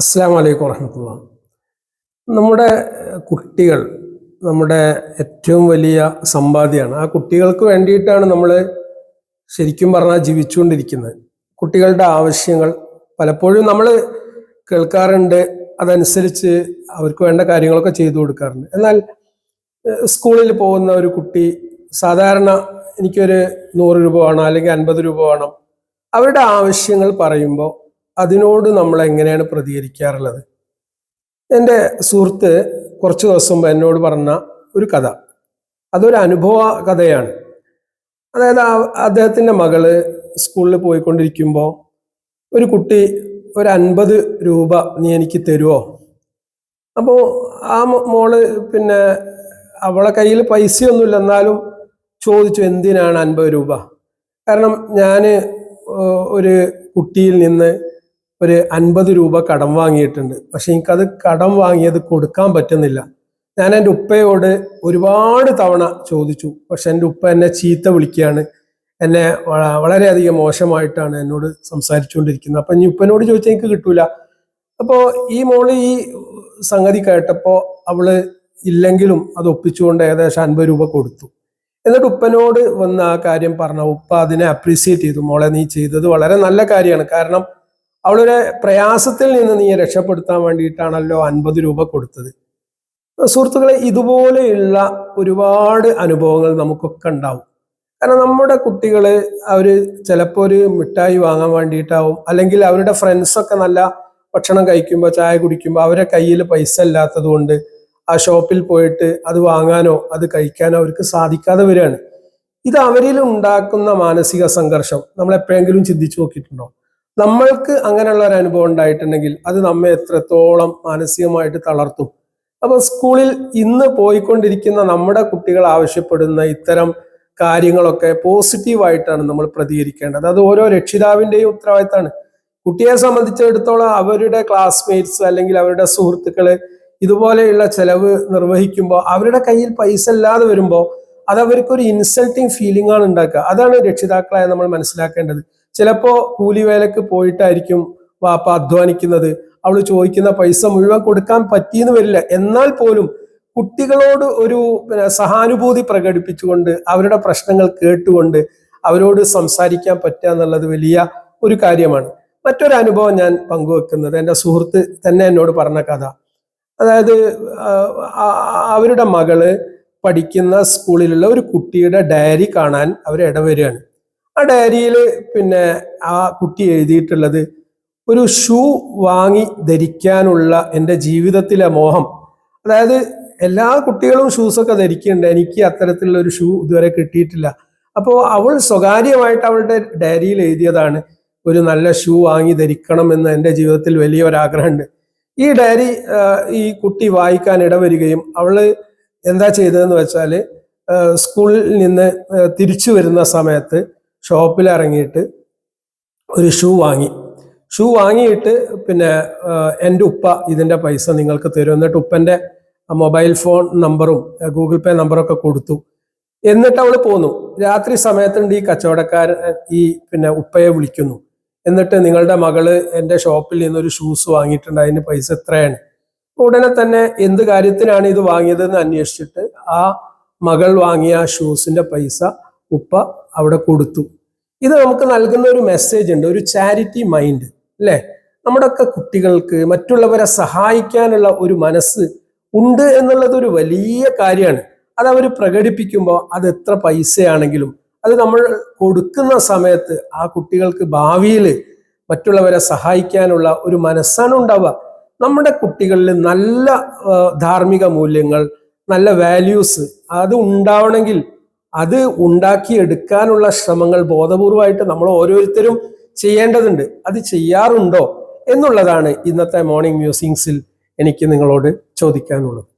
അസ്സാം വലൈക്കും വറഹമത്തുള്ള. നമ്മുടെ കുട്ടികൾ നമ്മുടെ ഏറ്റവും വലിയ സമ്പാദ്യമാണ്. ആ കുട്ടികൾക്ക് വേണ്ടിയിട്ടാണ് നമ്മൾ ശരിക്കും പറഞ്ഞാൽ ജീവിച്ചുകൊണ്ടിരിക്കുന്നത്. കുട്ടികളുടെ ആവശ്യങ്ങൾ പലപ്പോഴും നമ്മൾ കേൾക്കാറുണ്ട്. അതനുസരിച്ച് അവർക്ക് വേണ്ട കാര്യങ്ങളൊക്കെ ചെയ്തു കൊടുക്കാറുണ്ട്. എന്നാൽ സ്കൂളിൽ പോകുന്ന ഒരു കുട്ടി സാധാരണ എനിക്കൊരു നൂറ് രൂപ വേണം അല്ലെങ്കിൽ അൻപത് രൂപ വേണം. അവരുടെ ആവശ്യങ്ങൾ പറയുമ്പോൾ അതിനോട് നമ്മൾ എങ്ങനെയാണ് പ്രതികരിക്കാറുള്ളത്? എന്റെ സുഹൃത്ത് കുറച്ച് ദിവസം മുമ്പ് എന്നോട് പറഞ്ഞ ഒരു കഥ. അതൊരു അനുഭവ കഥയാണ്. അതായത് അദ്ദേഹത്തിന്റെ മകൾ സ്കൂളിൽ പോയിക്കൊണ്ടിരിക്കുമ്പോൾ ഒരു കുട്ടി ഒരു അൻപത് രൂപ നീ എനിക്ക് തരുമോ അപ്പോൾ ആ മോൾ പിന്നെ അവളെ കയ്യിൽ പൈസയൊന്നുമില്ല. എന്നാലും ചോദിച്ചു എന്തിനാണ് അൻപത് രൂപ? കാരണം ഞാൻ ഒരു കുട്ടിയിൽ നിന്ന് ഒരു അൻപത് രൂപ കടം വാങ്ങിയിട്ടുണ്ട്. പക്ഷെ എനിക്കത് കടം വാങ്ങിയത് കൊടുക്കാൻ പറ്റുന്നില്ല. ഞാൻ എന്റെ ഉപ്പയോട് ഒരുപാട് തവണ ചോദിച്ചു. പക്ഷെ എന്റെ ഉപ്പ എന്നെ ചീത്ത വിളിക്കുകയാണ്. എന്നെ വള- വളരെയധികം മോശമായിട്ടാണ് എന്നോട് സംസാരിച്ചുകൊണ്ടിരിക്കുന്നത്. അപ്പം ഇനി ഉപ്പനോട് ചോദിച്ചാൽ എനിക്ക് കിട്ടൂല. അപ്പോൾ ഈ മോൾ ഈ സംഗതി കേട്ടപ്പോൾ അവൾ ഇല്ലെങ്കിലും അത് ഒപ്പിച്ചുകൊണ്ട് ഏകദേശം അൻപത് രൂപ കൊടുത്തു. എന്നിട്ട് ഉപ്പനോട് വന്ന് ആ കാര്യം പറഞ്ഞ ഉപ്പ അതിനെ അപ്രീസിയേറ്റ് ചെയ്തു. മോളെ നീ ചെയ്തത് വളരെ നല്ല കാര്യമാണ്. കാരണം അവളൊരു പ്രയാസത്തിൽ നിന്ന് നീ രക്ഷപ്പെടുത്താൻ വേണ്ടിയിട്ടാണല്ലോ അൻപത് രൂപ കൊടുത്തത്. സുഹൃത്തുക്കളെ ഇതുപോലെയുള്ള ഒരുപാട് അനുഭവങ്ങൾ നമുക്കൊക്കെ ഉണ്ടാവും. കാരണം നമ്മുടെ കുട്ടികൾ അവർ ചിലപ്പോൾ ഒരു മിഠായി വാങ്ങാൻ വേണ്ടിയിട്ടാവും അല്ലെങ്കിൽ അവരുടെ ഫ്രണ്ട്സൊക്കെ നല്ല ഭക്ഷണം കഴിക്കുമ്പോൾ ചായ കുടിക്കുമ്പോൾ അവരെ കയ്യിൽ പൈസ ഇല്ലാത്തത് കൊണ്ട് ആ ഷോപ്പിൽ പോയിട്ട് അത് വാങ്ങാനോ അത് കഴിക്കാനോ അവർക്ക് സാധിക്കാതെ വരികയാണ്. ഇത് അവരിൽ ഉണ്ടാക്കുന്ന മാനസിക സംഘർഷം നമ്മൾ എപ്പോഴെങ്കിലും ചിന്തിച്ചു നോക്കിയിട്ടുണ്ടോ? നമ്മൾക്ക് അങ്ങനെയുള്ള ഒരു അനുഭവം ഉണ്ടായിട്ടുണ്ടെങ്കിൽ അത് നമ്മെ എത്രത്തോളം മാനസികമായിട്ട് തളർത്തും. അപ്പൊ സ്കൂളിൽ ഇന്ന് പോയിക്കൊണ്ടിരിക്കുന്ന നമ്മുടെ കുട്ടികൾ ആവശ്യപ്പെടുന്ന ഇത്തരം കാര്യങ്ങളൊക്കെ പോസിറ്റീവായിട്ടാണ് നമ്മൾ പ്രതികരിക്കേണ്ടത്. അത് ഓരോ രക്ഷിതാവിന്റെയും ഉത്തരവാദിത്തമാണ്. കുട്ടിയെ സംബന്ധിച്ചിടത്തോളം അവരുടെ ക്ലാസ്മേറ്റ്സ് അല്ലെങ്കിൽ അവരുടെ സുഹൃത്തുക്കൾ ഇതുപോലെയുള്ള ചെലവ് നിർവഹിക്കുമ്പോൾ അവരുടെ കയ്യിൽ പൈസ ഇല്ലാതെ വരുമ്പോൾ അത് അവർക്കൊരു ഇൻസൾട്ടിങ് ഫീലിംഗ് ആണ് ഉണ്ടാക്കുക. അതാണ് രക്ഷിതാക്കളായ നമ്മൾ മനസ്സിലാക്കേണ്ടത്. ചിലപ്പോ കൂലിവേലക്ക് പോയിട്ടായിരിക്കും വാപ്പ അധ്വാനിക്കുന്നത്. അവൾ ചോദിക്കുന്ന പൈസ മുഴുവൻ കൊടുക്കാൻ പറ്റിയെന്ന് വരില്ല. എന്നാൽ പോലും കുട്ടികളോട് ഒരു സഹാനുഭൂതി പ്രകടിപ്പിച്ചുകൊണ്ട് അവരുടെ പ്രശ്നങ്ങൾ കേട്ടുകൊണ്ട് അവരോട് സംസാരിക്കാൻ പറ്റുക എന്നുള്ളത് വലിയ ഒരു കാര്യമാണ്. മറ്റൊരു അനുഭവം ഞാൻ പങ്കുവെക്കുന്നത്. എന്റെ സുഹൃത്ത് തന്നെ എന്നോട് പറഞ്ഞ കഥ. അതായത് അവരുടെ മകൾ പഠിക്കുന്ന സ്കൂളിലുള്ള ഒരു കുട്ടിയുടെ ഡയറി കാണാൻ അവർ ഇടവരികയാണ്. ആ ഡയറിയിൽ പിന്നെ ആ കുട്ടി എഴുതിയിട്ടുള്ളത് ഒരു ഷൂ വാങ്ങി ധരിക്കാനുള്ള എന്റെ ജീവിതത്തിലെ മോഹം. അതായത് എല്ലാ കുട്ടികളും ഷൂസൊക്കെ ധരിക്കുന്നുണ്ട്. എനിക്ക് അത്തരത്തിലുള്ള ഒരു ഷൂ ഇതുവരെ കിട്ടിയിട്ടില്ല. അപ്പോൾ അവൾ സ്വകാര്യമായിട്ട് അവളുടെ ഡയറിയിൽ എഴുതിയതാണ് ഒരു നല്ല ഷൂ വാങ്ങി ധരിക്കണം എന്ന് എന്റെ ജീവിതത്തിൽ വലിയ ഒരാഗ്രഹമുണ്ട് ഈ ഡയറി ഈ കുട്ടി വായിക്കാൻ ഇടവരികയും അവൾ എന്താ ചെയ്തതെന്ന് വെച്ചാൽ സ്കൂളിൽ നിന്ന് തിരിച്ചു വരുന്ന സമയത്ത് ഷോപ്പിൽ ഇറങ്ങിയിട്ട് ഒരു ഷൂ വാങ്ങി. ഷൂ വാങ്ങിയിട്ട് പിന്നെ എന്റെ ഉപ്പ ഇതിന്റെ പൈസ നിങ്ങൾക്ക് തരും. എന്നിട്ട് ഉപ്പന്റെ മൊബൈൽ ഫോൺ നമ്പറും ഗൂഗിൾ പേ നമ്പറും ഒക്കെ കൊടുത്തു. എന്നിട്ട് അവൾ പോന്നു. രാത്രി സമയത്തുണ്ട് ഈ കച്ചവടക്കാരൻ ഈ പിന്നെ ഉപ്പയെ വിളിക്കുന്നു. എന്നിട്ട് നിങ്ങളുടെ മകൾ എന്റെ ഷോപ്പിൽ നിന്നൊരു ഷൂസ് വാങ്ങിയിട്ടുണ്ട്. അതിന് പൈസ എത്രയാണ്? ഉടനെ തന്നെ എന്ത് കാര്യത്തിനാണ് ഇത് വാങ്ങിയതെന്ന് അന്വേഷിച്ചിട്ട് ആ മകൾ വാങ്ങിയ ഷൂസിന്റെ പൈസ ഉപ്പ അവിടെ കൊടുത്തു. ഇത് നമുക്ക് നൽകുന്ന ഒരു മെസ്സേജ് ഉണ്ട് ഒരു ചാരിറ്റി മൈൻഡ് അല്ലേ? നമ്മുടെയൊക്കെ കുട്ടികൾക്ക് മറ്റുള്ളവരെ സഹായിക്കാനുള്ള ഒരു മനസ്സ് ഉണ്ട് എന്നുള്ളത് ഒരു വലിയ കാര്യമാണ്. അത് അവർ പ്രകടിപ്പിക്കുമ്പോൾ അത് എത്ര പൈസയാണെങ്കിലും അത് നമ്മൾ കൊടുക്കുന്ന സമയത്ത് ആ കുട്ടികൾക്ക് ഭാവിയിൽ മറ്റുള്ളവരെ സഹായിക്കാനുള്ള ഒരു മനസ്സാണ് ഉണ്ടാവുക. നമ്മുടെ കുട്ടികളിൽ നല്ല ധാർമ്മിക മൂല്യങ്ങൾ നല്ല വാല്യൂസ് അത് ഉണ്ടാവണമെങ്കിൽ അത് ഉണ്ടാക്കിയെടുക്കാനുള്ള ശ്രമങ്ങൾ ബോധപൂർവമായിട്ട് നമ്മൾ ഓരോരുത്തരും ചെയ്യേണ്ടതുണ്ട്. അത് ചെയ്യാറുണ്ടോ എന്നുള്ളതാണ് ഇന്നത്തെ മോർണിംഗ് മ്യൂസിങ്സിൽ എനിക്ക് നിങ്ങളോട് ചോദിക്കാനുള്ളത്.